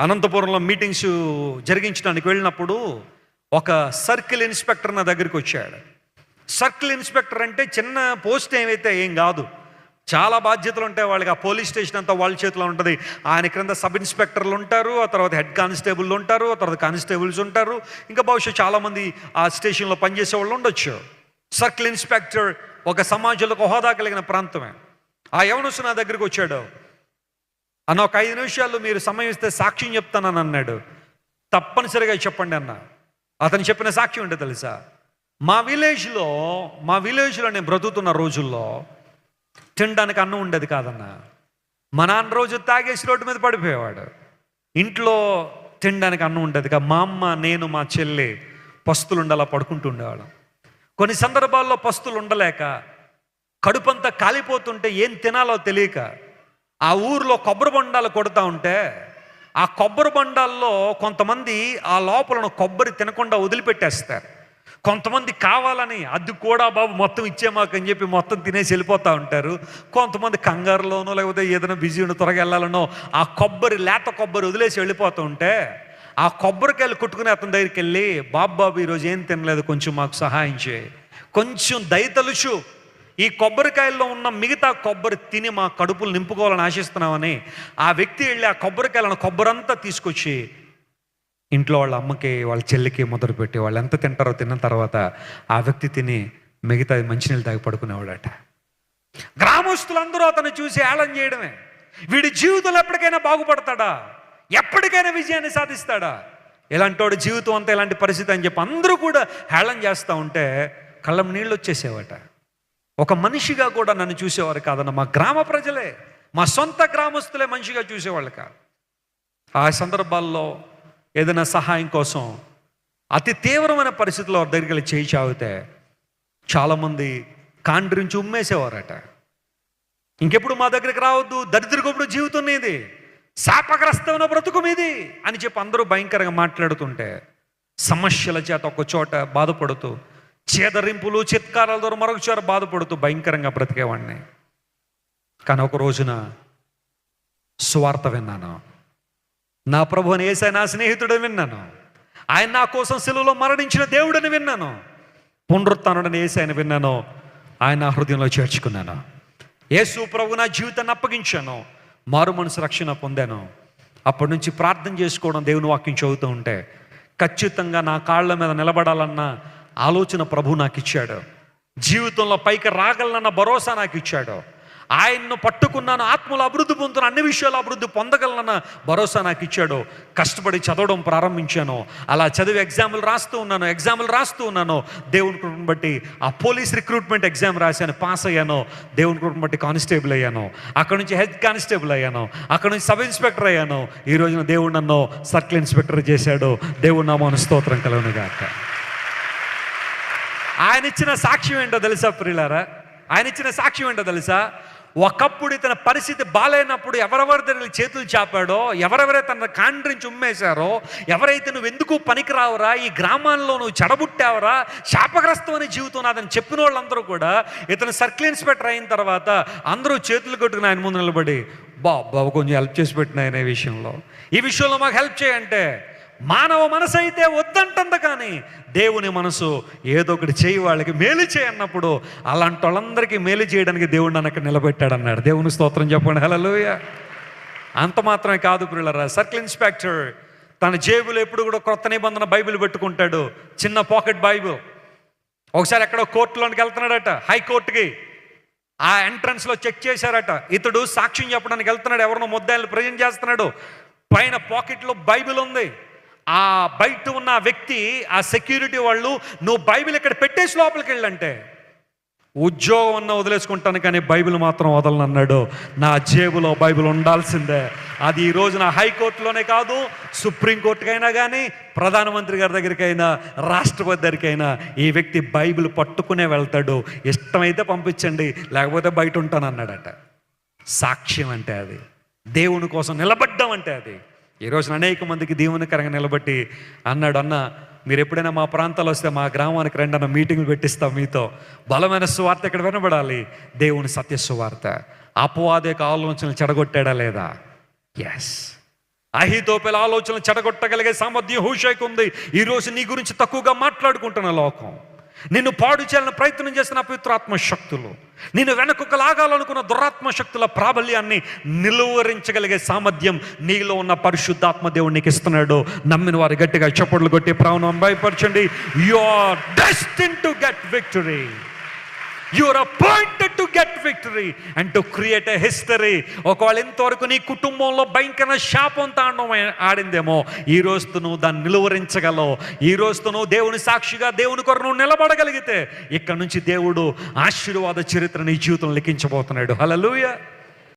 అనంతపురంలో మీటింగ్స్ జరిగించడానికి వెళ్ళినప్పుడు ఒక సర్కిల్ ఇన్స్పెక్టర్ నా దగ్గరికి వచ్చాడు. సర్కిల్ ఇన్స్పెక్టర్ అంటే చిన్న పోస్ట్ ఏమైతే ఏం కాదు. చాలా బాధ్యతలు ఉంటాయి వాళ్ళకి. ఆ పోలీస్ స్టేషన్ అంతా వాళ్ళ చేతిలో ఉంటుంది. ఆయన క్రింద సబ్ ఇన్స్పెక్టర్లు ఉంటారు. ఆ తర్వాత హెడ్ కానిస్టేబుల్ ఉంటారు. ఆ తర్వాత కానిస్టేబుల్స్ ఉంటారు. ఇంకా బహుశా చాలామంది ఆ స్టేషన్లో పనిచేసే వాళ్ళు ఉండొచ్చు. సర్కిల్ ఇన్స్పెక్టర్ ఒక సమాజంలో ఒక హోదా కలిగిన ప్రాంతమే. ఆ యవనసు నా దగ్గరికి వచ్చాడు. అన్న ఒక ఐదు నిమిషాలు మీరు సమయం ఇస్తే సాక్ష్యం చెప్తానని అన్నాడు. తప్పనిసరిగా చెప్పండి అన్న. అతను చెప్పిన సాక్ష్యం ఏంటో తెలుసా? మా విలేజ్లో మా విలేజ్లో నేను బ్రతుకుతున్న రోజుల్లో తినడానికి అన్నం ఉండేది కాదన్న. మా నాన్న రోజు తాగేసి రోడ్డు మీద పడిపోయేవాడు. ఇంట్లో తినడానికి అన్నం ఉండేది కాదు. మా అమ్మ నేను మా చెల్లి పస్తులు ఉండాలా పడుకుంటూ ఉండేవాళ్ళం. కొన్ని సందర్భాల్లో పస్తులు ఉండలేక కడుపంతా కాలిపోతుంటే ఏం తినాలో తెలియక ఆ ఊర్లో కొబ్బరి బొండాలు కొడుతూ ఉంటే ఆ కొబ్బరి బొండాల్లో కొంతమంది ఆ లోపలను కొబ్బరి తినకుండా వదిలిపెట్టేస్తారు. కొంతమంది కావాలని అది కూడా బాబు మొత్తం ఇచ్చే మాకు అని చెప్పి మొత్తం తినేసి వెళ్ళిపోతూ ఉంటారు. కొంతమంది కంగారులోనో లేకపోతే ఏదైనా బిజీ ఉండి త్వరగా వెళ్ళాలనో ఆ కొబ్బరి లేత కొబ్బరి వదిలేసి వెళ్ళిపోతూ ఉంటే ఆ కొబ్బరికాయలు కొట్టుకుని అతని దగ్గరికి వెళ్ళి బాబు బాబు ఈరోజు ఏం తినలేదు కొంచెం మాకు సహాయం చేయి. కొంచెం దయతలుచు ఈ కొబ్బరికాయల్లో ఉన్న మిగతా కొబ్బరి తిని మా కడుపులు నింపుకోవాలని ఆశిస్తున్నామని ఆ వ్యక్తి వెళ్ళి ఆ కొబ్బరికాయలను కొబ్బరంతా తీసుకొచ్చి ఇంట్లో వాళ్ళ అమ్మకి వాళ్ళ చెల్లికి మొదలుపెట్టి వాళ్ళు ఎంత తింటారో తిన్న తర్వాత ఆ వ్యక్తి తిని మిగతా మంచినీళ్ళు తాగి పడుకునేవాడట. గ్రామస్తులందరూ అతను చూసి ఏళం చేయడమే. వీడి జీవితంలో ఎప్పటికైనా బాగుపడతాడా? ఎప్పటికైనా విజయాన్ని సాధిస్తాడా? ఇలాంటోడు జీవితం అంతా ఇలాంటి పరిస్థితి అని చెప్పి అందరూ కూడా హేళన చేస్తూ ఉంటే కళ్ళం నీళ్ళు వచ్చేసేవట. ఒక మనిషిగా కూడా నన్ను చూసేవారు కాదన్న మా గ్రామ ప్రజలే మా సొంత గ్రామస్తులే మనిషిగా చూసేవాళ్ళు కాదు. ఆ సందర్భాల్లో ఏదైనా సహాయం కోసం అతి తీవ్రమైన పరిస్థితుల్లో వారి దగ్గరికి వెళ్ళి చేయి చావితే చాలామంది కాండ్రించి ఉమ్మేసేవారట. ఇంకెప్పుడు మా దగ్గరికి రావద్దు దరిద్రగొప్పుడు జీవితం నీది శాపగ్రస్తమైన బ్రతుకు మీది అని చెప్పి అందరూ భయంకరంగా మాట్లాడుతుంటే సమస్యల చేత ఒక చోట బాధపడుతూ చేదరింపులు చిత్కారాల ద్వారా మరొక చోట బాధపడుతూ భయంకరంగా బ్రతికేవాడిని. కానీ ఒక రోజున స్వార్థ విన్నాను. నా ప్రభుని ఏసై నా స్నేహితుడని విన్నాను. ఆయన నా కోసం సెలువులో మరణించిన దేవుడని విన్నాను. పునరుత్నుడని ఏసైన విన్నాను. ఆయన నా హృదయంలో చేర్చుకున్నాను. యేసు ప్రభు నా జీవితాన్ని అప్పగించాను. మారు మనసు రక్షణ పొందాను. అప్పటి నుంచి ప్రార్థన చేసుకోవడం దేవుని వాక్యం చదువుతూ ఉంటే ఖచ్చితంగా నా కాళ్ళ మీద నిలబడాలన్నా ఆలోచన ప్రభు నాకు ఇచ్చాడు జీవితంలో పైకి రాగలనన్న భరోసా నాకు ఇచ్చాడు ఆయన్ను పట్టుకున్నాను ఆత్మలు అభివృద్ధి పొందుతున్న అన్ని విషయాలు అభివృద్ధి పొందగలనన్న భరోసా నాకు ఇచ్చాడు కష్టపడి చదవడం ప్రారంభించాను. అలా చదివి ఎగ్జాములు రాస్తూ ఉన్నాను ఎగ్జాములు రాస్తూ ఉన్నాను. దేవుని కృపను బట్టి ఆ పోలీస్ రిక్రూట్మెంట్ ఎగ్జామ్ రాశాను పాస్ అయ్యాను. దేవుని కృపను బట్టి కానిస్టేబుల్ అయ్యాను. అక్కడ నుంచి హెడ్ కానిస్టేబుల్ అయ్యాను. అక్కడ నుంచి సబ్ ఇన్స్పెక్టర్ అయ్యాను. ఈ రోజున దేవుడు నన్ను సర్కిల్ ఇన్స్పెక్టర్ చేశాడు. దేవుడు నామోను స్తోత్రం కలవనుగాక ఆయన ఇచ్చిన సాక్ష్యం ఏంటో తెలుసా ప్రియులారా? ఆయన ఇచ్చిన సాక్ష్యం ఏంటో తెలుసా? ఒకప్పుడు ఇతని పరిస్థితి బాగాలేనప్పుడు ఎవరెవరి దగ్గర చేతులు చాపాడో ఎవరెవరే తన కాండ్రించి ఉమ్మేశారో ఎవరైతే నువ్వు ఎందుకు పనికిరావురా ఈ గ్రామాల్లో నువ్వు చెడబుట్టావరా శాపగ్రస్తమైన జీవితం నాదని చెప్పిన వాళ్ళందరూ కూడా ఇతను సర్కిల్ ఇన్స్పెక్టర్ అయిన తర్వాత అందరూ చేతులు కొట్టుకుని ఆయన ముందు నిలబడి బా బాబు కొంచెం హెల్ప్ చేసి పెట్టిన ఆయన ఈ విషయంలో. ఈ విషయంలో మాకు హెల్ప్ చేయంటే మానవ మనసు అయితే వద్దంటుంది కానీ దేవుని మనసు ఏదో ఒకటి చేయి వాళ్ళకి మేలు చేయన్నప్పుడు అలాంటి వాళ్ళందరికీ మేలు చేయడానికి దేవుడు నన్ను అక్కడ నిలబెట్టాడు అన్నాడు దేవుని స్తోత్రం చెప్పండి. హలోయ అంత మాత్రమే కాదు పిల్లరా సర్కిల్ ఇన్స్పెక్టర్ తన జేబులో ఎప్పుడు కూడా క్రొత్త నిబంధన బైబిల్ పెట్టుకుంటాడు. చిన్న పాకెట్ బైబిల్. ఒకసారి ఎక్కడో కోర్టులోనికి వెళ్తున్నాడట హైకోర్టుకి. ఆ ఎంట్రన్స్లో చెక్ చేశారట. ఇతడు సాక్ష్యం చెప్పడానికి వెళ్తున్నాడు. ఎవరినో ముద్దాయిలు ప్రజెంట్ చేస్తున్నాడు. పైన పాకెట్లో బైబిల్ ఉంది. ఆ బయట ఉన్న వ్యక్తి ఆ సెక్యూరిటీ వాళ్ళు నువ్వు బైబిల్ ఇక్కడ పెట్టేసి లోపలికి వెళ్ళంటే ఉద్యోగం అన్న వదిలేసుకుంటాను కానీ బైబిల్ మాత్రం వదలనన్నాడు. నా జేబులో బైబిల్ ఉండాల్సిందే. అది ఈ రోజున హైకోర్టులోనే కాదు సుప్రీంకోర్టుకైనా కానీ ప్రధానమంత్రి గారి దగ్గరికైనా రాష్ట్రపతి దగ్గరికైనా ఈ వ్యక్తి బైబిల్ పట్టుకునే వెళ్తాడు. ఇష్టమైతే పంపించండి లేకపోతే బయట ఉంటాను అన్నాడట సాక్ష్యం అంటే అది. దేవుని కోసం నిలబడ్డం అంటే అది. ఈ రోజున అనేక మందికి దీవెనకరంగా నిలబట్టి అన్నాడు అన్న మీరు ఎప్పుడైనా మా ప్రాంతాలు వస్తే మా గ్రామానికి రండి అన్న మీటింగ్లు పెట్టిస్తాం మీతో. బలమైన సువార్త ఇక్కడ వినబడాలి? దేవుని సత్య సువార్త అపవాద యొక్క ఆలోచనలు చెడగొట్టాడా లేదా? ఎస్ అహితోపెల ఆలోచనలు చెడగొట్టగలిగే సామర్థ్యం హూషైకి ఉంది ఈరోజు నీ గురించి తక్కువగా మాట్లాడుకుంటున్న లోకం. నిన్ను పాడు చేయాలని ప్రయత్నం చేసిన పవిత్రాత్మ శక్తులు నిన్ను వెనకొక లాగాలనుకున్న దురాత్మ శక్తుల ప్రాబల్యాన్ని నిలువరించగలిగే సామర్థ్యం నీలో ఉన్న పరిశుద్ధాత్మ దేవుడు నీకు ఇస్తున్నాడు. నమ్మిన వారు గట్టిగా చప్పట్లు కొట్టి ప్రాణం భయపరచండి. You are destined to get victory you are appointed to get victory and to create a history ఒకవేళ ఇంతవరకు నీ కుటుంబంలో భయంకర శాపం తాండవం ఆడిందేమో ఈ రోజు నువ్వు దాన్ని నిలువరించగలవు. ఈ రోజు నువ్వు దేవుని సాక్షిగా దేవుని కొరకు నువ్వు నిలబడగలిగితే ఇక్కడ నుంచి దేవుడు ఆశీర్వాద చరిత్ర నీ జీవితం లిఖించబోతున్నాడు హల్లెలూయా